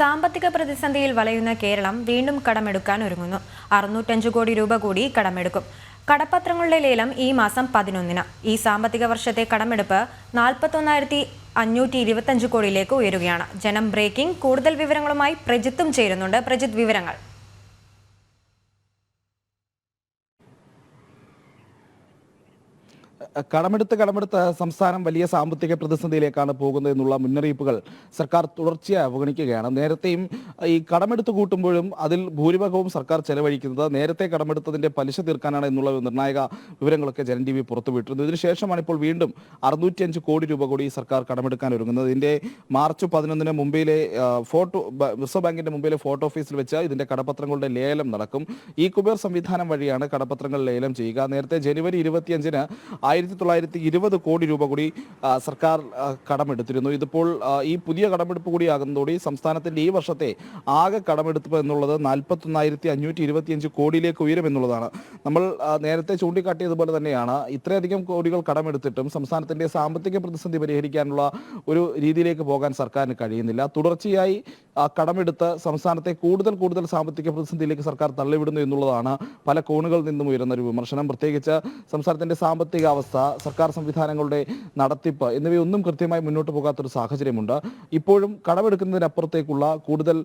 സാമ്പത്തിക പ്രതിസന്ധിയിൽ വലയുന്ന കേരളം വീണ്ടും കടമെടുക്കാൻ ഒരുങ്ങുന്നു. അറുന്നൂറ്റഞ്ച് കോടി രൂപ കൂടി കടമെടുക്കും. കടപ്പത്രങ്ങളുടെ ലേലം ഈ മാസം പതിനൊന്നിന്. ഈ സാമ്പത്തിക വർഷത്തെ കടമെടുപ്പ് നാൽപ്പത്തൊന്നായിരത്തി അഞ്ഞൂറ്റി ഇരുപത്തഞ്ച് കോടിയിലേക്ക് ഉയരുകയാണ്. ജനം ബ്രേക്കിംഗ് കൂടുതൽ വിവരങ്ങളുമായി പ്രജിത്തും ചേരുന്നുണ്ട്. പ്രജിത് വിവരങ്ങൾ. കടമെടുത്ത് കടമെടുത്ത് സംസ്ഥാനം വലിയ സാമ്പത്തിക പ്രതിസന്ധിയിലേക്കാണ് പോകുന്നത് എന്നുള്ള മുന്നറിയിപ്പുകൾ സർക്കാർ തുടർച്ചയായി അവഗണിക്കുകയാണ്. നേരത്തെയും ഈ കടമെടുത്ത് കൂട്ടുമ്പോഴും അതിൽ ഭൂരിഭാഗവും സർക്കാർ ചെലവഴിക്കുന്നത് നേരത്തെ കടമെടുത്തതിന്റെ പലിശ തീർക്കാനാണ് എന്നുള്ള നിർണായക വിവരങ്ങളൊക്കെ ജനൻ ടി വി പുറത്തുവിട്ടിരുന്നു. ഇതിനുശേഷമാണ് ഇപ്പോൾ വീണ്ടും അറുന്നൂറ്റിയഞ്ച് കോടി രൂപ കൂടി സർക്കാർ കടമെടുക്കാൻ ഒരുങ്ങുന്നത്. ഇതിന്റെ മാർച്ച് പതിനൊന്നിന് മുംബൈയിലെ ഫോട്ടോ റിസർവ് ബാങ്കിന്റെ മുംബൈയിലെ ഫോട്ടോ ഓഫീസിൽ വെച്ച് ഇതിന്റെ കടപത്രങ്ങളുടെ ലേലം നടക്കും. ഈ കുബേർ സംവിധാനം വഴിയാണ് കടപത്രങ്ങൾ ലേലം ചെയ്യുക. നേരത്തെ ജനുവരി ഇരുപത്തിയഞ്ചിന് ആയിരത്തി തൊള്ളായിരത്തി ഇരുപത് കോടി രൂപ കൂടി സർക്കാർ കടമെടുത്തിരുന്നു. ഇതിപ്പോൾ ഈ പുതിയ കടമെടുപ്പ് കൂടി ആകുന്നതോടെ സംസ്ഥാനത്തിന്റെ ഈ വർഷത്തെ ആകെ കടമെടുപ്പ് എന്നുള്ളത് നാൽപ്പത്തൊന്നായിരത്തി അഞ്ഞൂറ്റി ഇരുപത്തിയഞ്ച് കോടിയിലേക്ക് ഉയരുമെന്നുള്ളതാണ് നമ്മൾ നേരത്തെ ചൂണ്ടിക്കാട്ടിയതുപോലെ തന്നെയാണ് ഇത്രയധികം കോടികൾ കടമെടുത്തിട്ടും സംസ്ഥാനത്തിന്റെ സാമ്പത്തിക പ്രതിസന്ധി പരിഹരിക്കാനുള്ള ഒരു രീതിയിലേക്ക് പോകാൻ സർക്കാരിന് കഴിയുന്നില്ല. തുടർച്ചയായി കടമെടുത്ത് സംസ്ഥാനത്തെ കൂടുതൽ കൂടുതൽ സാമ്പത്തിക പ്രതിസന്ധിയിലേക്ക് സർക്കാർ തള്ളിവിടുന്നു എന്നുള്ളതാണ് പല കോണുകളിൽ നിന്നും ഉയരുന്ന ഒരു വിമർശനം. പ്രത്യേകിച്ച് സംസ്ഥാനത്തിന്റെ സാമ്പത്തിക അവസ്ഥ സർക്കാർ സംവിധാനങ്ങളുടെ നടത്തിപ്പ് എന്നിവയൊന്നും കൃത്യമായി മുന്നോട്ട് പോകാത്തൊരു സാഹചര്യമുണ്ട്. ഇപ്പോഴും കടമെടുക്കുന്നതിനപ്പുറത്തേക്കുള്ള കൂടുതൽ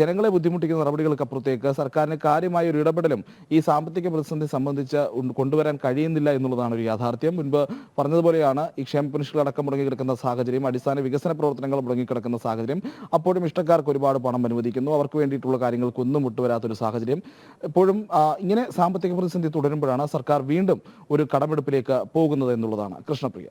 ജനങ്ങളെ ബുദ്ധിമുട്ടിക്കുന്ന നടപടികൾക്കപ്പുറത്തേക്ക് സർക്കാരിന് കാര്യമായ ഒരു ഇടപെടലും ഈ സാമ്പത്തിക പ്രതിസന്ധി സംബന്ധിച്ച് കൊണ്ടുവരാൻ കഴിയുന്നില്ല എന്നുള്ളതാണ് ഒരു യാഥാർത്ഥ്യം. മുൻപ് പറഞ്ഞതുപോലെയാണ് ഈ ക്ഷേമ പെൻഷനുകൾ അടക്കം മുടങ്ങിക്കിടക്കുന്ന സാഹചര്യം അടിസ്ഥാന വികസന പ്രവർത്തനങ്ങൾ മുടങ്ങിക്കിടക്കുന്ന സാഹചര്യം. അപ്പോഴും ഇഷ്ടക്കാർക്ക് ഒരുപാട് പണം അനുവദിക്കുന്നു. അവർക്ക് വേണ്ടിയിട്ടുള്ള കാര്യങ്ങൾക്കൊന്നും വിട്ടുവരാത്തൊരു സാഹചര്യം എപ്പോഴും ഇങ്ങനെ സാമ്പത്തിക പ്രതിസന്ധി തുടരുമ്പോഴാണ് സർക്കാർ വീണ്ടും ഒരു കടമെടുപ്പിലേക്ക് പോകുന്നത് എന്നുള്ളതാണ്. കൃഷ്ണപ്രിയ.